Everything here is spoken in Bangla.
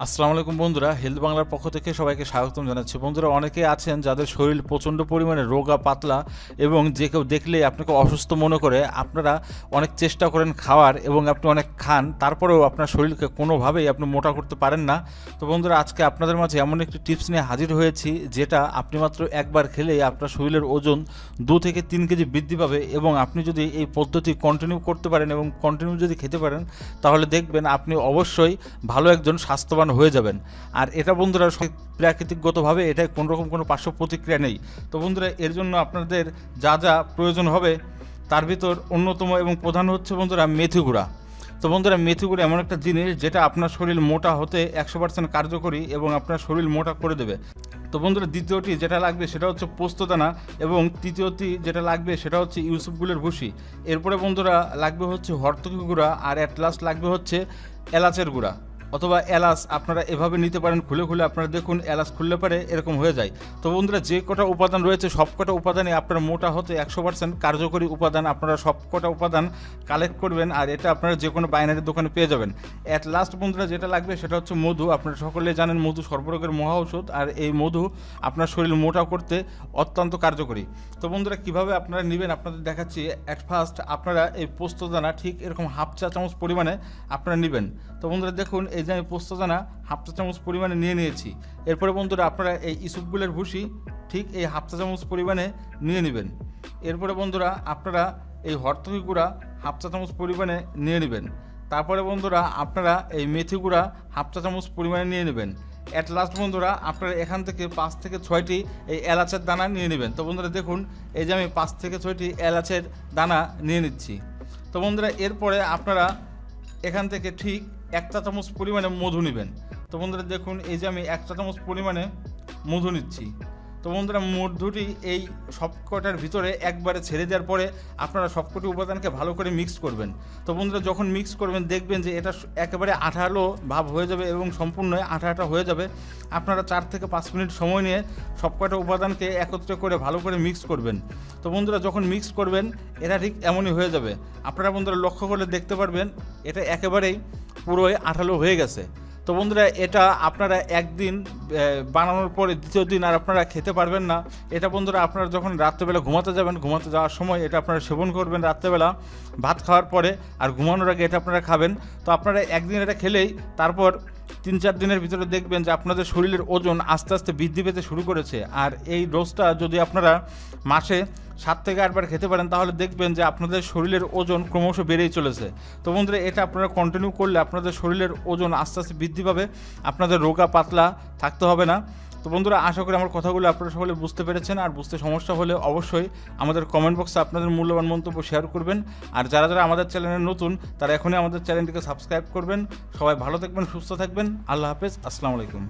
আসসালামু আলাইকুম বন্ধুরা হেলথ বাংলার পক্ষ থেকে সবাইকে স্বাগতম জানাচ্ছি। বন্ধুরা, অনেকে আছেন যাদের শরীর প্রচণ্ড পরিমাণে রোগা, পাতলা এবং যে কেউ দেখলেই আপনাকে অসুস্থ মনে করে, আপনারা অনেক চেষ্টা করেন খাওয়ার এবং আপনি অনেক খান, তারপরেও আপনার শরীরকে কোনোভাবেই আপনি মোটা করতে পারেন না। তো বন্ধুরা, আজকে আপনাদের মাঝে এমন একটি টিপস নিয়ে হাজির হয়েছি, যেটা আপনি মাত্র একবার খেলেই আপনার শরীরের ওজন দু থেকে তিন কেজি বৃদ্ধি পাবে এবং আপনি যদি এই পদ্ধতি কন্টিনিউ করতে পারেন এবং কন্টিনিউ যদি খেতে পারেন, তাহলে দেখবেন আপনি অবশ্যই ভালো একজন স্বাস্থ্যবান হয়ে যাবেন। আর এটা বন্ধুরা প্রাকৃতিকগতভাবে এটা কোনোরকম কোনো পার্শ্ব প্রতিক্রিয়া নেই। তো বন্ধুরা, এর জন্য আপনাদের যা যা প্রয়োজন হবে, তার ভিতর অন্যতম এবং প্রধান হচ্ছে বন্ধুরা মেথি গুঁড়া। তো বন্ধুরা, মেথি গুঁড়া এমন একটা জিনিস যেটা আপনার শরীর মোটা হতে একশো পার্সেন্ট কার্যকরী এবং আপনার শরীর মোটা করে দেবে। তো বন্ধুরা, দ্বিতীয়টি যেটা লাগবে সেটা হচ্ছে পোস্তদানা এবং তৃতীয়টি যেটা লাগবে সেটা হচ্ছে ইউসুফগুলের ভুসি। এরপরে বন্ধুরা লাগবে হচ্ছে হরতকি গুঁড়া আর অ্যাট লাস্ট লাগবে হচ্ছে এলাচের গুঁড়া। অথবা এলাচ আপনারা এভাবে নিতে পারেন, খুলে খুলে আপনারা দেখুন, এলাচ খুললে পারে এরকম হয়ে যায়। তো বন্ধুরা, যে কটা উপাদান রয়েছে, সব কটা উপাদানে আপনার মোটা হতে একশো পার্সেন্ট কার্যকরী উপাদান। আপনারা সব কটা উপাদান কালেক্ট করবেন আর এটা আপনারা যে কোনো বাইনারি দোকানে পেয়ে যাবেন। অ্যাট লাস্ট বন্ধুরা, যেটা লাগবে সেটা হচ্ছে মধু। আপনারা সকলে জানেন মধু সর্বরোগের মহা ঔষধ আর এই মধু আপনার শরীর মোটা করতে অত্যন্ত কার্যকরী। তো বন্ধুরা, কীভাবে আপনারা নেবেন আপনাদের দেখাচ্ছি। অ্যাট ফার্স্ট আপনারা এই পোস্তদানা ঠিক এরকম হাফ চা চামচ পরিমাণে আপনারা নেবেন। তো বন্ধুরা, দেখুন এই যে আমি পোস্তদানা হাফ চা চামচ পরিমাণে নিয়ে নিয়েছি। এরপরে বন্ধুরা আপনারা এই ইসুপগুলের ভুসি ঠিক এই হাফ চা চামচ পরিমাণে নিয়ে নেবেন। এরপরে বন্ধুরা আপনারা এই হরতকি গুঁড়া হাফ চা চামচ পরিমাণে নিয়ে নেবেন। তারপরে বন্ধুরা আপনারা এই মেথি গুঁড়া হাফ চা চামচ পরিমাণে নিয়ে নেবেন। অ্যাট লাস্ট বন্ধুরা আপনারা এখান থেকে পাঁচ থেকে ছয়টি এই এলাচের দানা নিয়ে নেবেন। তো বন্ধুরা দেখুন, এই যে আমি পাঁচ থেকে ছয়টি এলাচের দানা নিয়ে নিচ্ছি। তো বন্ধুরা এরপরে আপনারা এখান থেকে ঠিক একটা চামচ পরিমাণে মধু নেবেন। তো বন্ধুরা দেখুন, এই যে আমি একটা চামচ পরিমাণে মধু নিচ্ছি। তো বন্ধুরা মধুটি এই সবকটার ভিতরে একবারে ছেড়ে দেওয়ার পরে আপনারা সবকটি উপাদানকে ভালো করে মিক্স করবেন। তো বন্ধুরা, যখন মিক্স করবেন, দেখবেন যে এটা একেবারে আঠালো ভাব হয়ে যাবে এবং সম্পূর্ণ আঠা আঠা হয়ে যাবে। আপনারা চার থেকে পাঁচ মিনিট সময় নিয়ে সবকটা উপাদানকে একত্রে করে ভালো করে মিক্স করবেন। তো বন্ধুরা, যখন মিক্স করবেন, এটা ঠিক এমনই হয়ে যাবে। আপনারা বন্ধুরা, লক্ষ্য করলে দেখতে পারবেন, এটা একেবারেই পুরোই আঠালো হয়ে গেছে। তো বন্ধুরা, এটা আপনারা একদিন বানানোর পরে দ্বিতীয় দিন আর আপনারা খেতে পারবেন না। এটা বন্ধুরা, আপনারা যখন রাত্রেবেলা ঘুমাতে যাবেন, ঘুমাতে যাওয়ার সময় এটা আপনারা সেবন করবেন রাত্রেবেলা, ভাত খাওয়ার পরে, আর ঘুমানোর আগে এটা আপনারা খাবেন। তো আপনারা একদিন এটা খেলেই তারপর তিন চার দিনের ভিতরে দেখবেন যে আপনাদের শরীরের ওজন আস্তে আস্তে বৃদ্ধি পেতে শুরু করেছে। আর এই ডোজটা যদি আপনারা মাসে সাত থেকে আটবার খেতে পারেন, তাহলে দেখবেন যে আপনাদের শরীরের ওজন ক্রমশ বেড়েই চলেছে। তো বন্ধুরা, এটা আপনারা কন্টিনিউ করলে আপনাদের শরীরের ওজন আস্তে আস্তে বৃদ্ধি পাবে। আপনাদের রোগা পাতলা থাকতে হবে না। তো বন্ধুরা, আশা করি আমার কথাগুলো আপনারা সকলে বুঝতে পেরেছেন। আর বুঝতে সমস্যা হলে অবশ্যই আমাদের কমেন্ট বক্সে আপনাদের মূল্যবান মন্তব্য শেয়ার করবেন। আর যারা যারা আমাদের চ্যানেলে নতুন, তারা এখনই আমাদের চ্যানেলটিকে সাবস্ক্রাইব করবেন। সবাই ভালো থাকবেন, সুস্থ থাকবেন। আল্লাহ হাফেজ, আসসালামু আলাইকুম।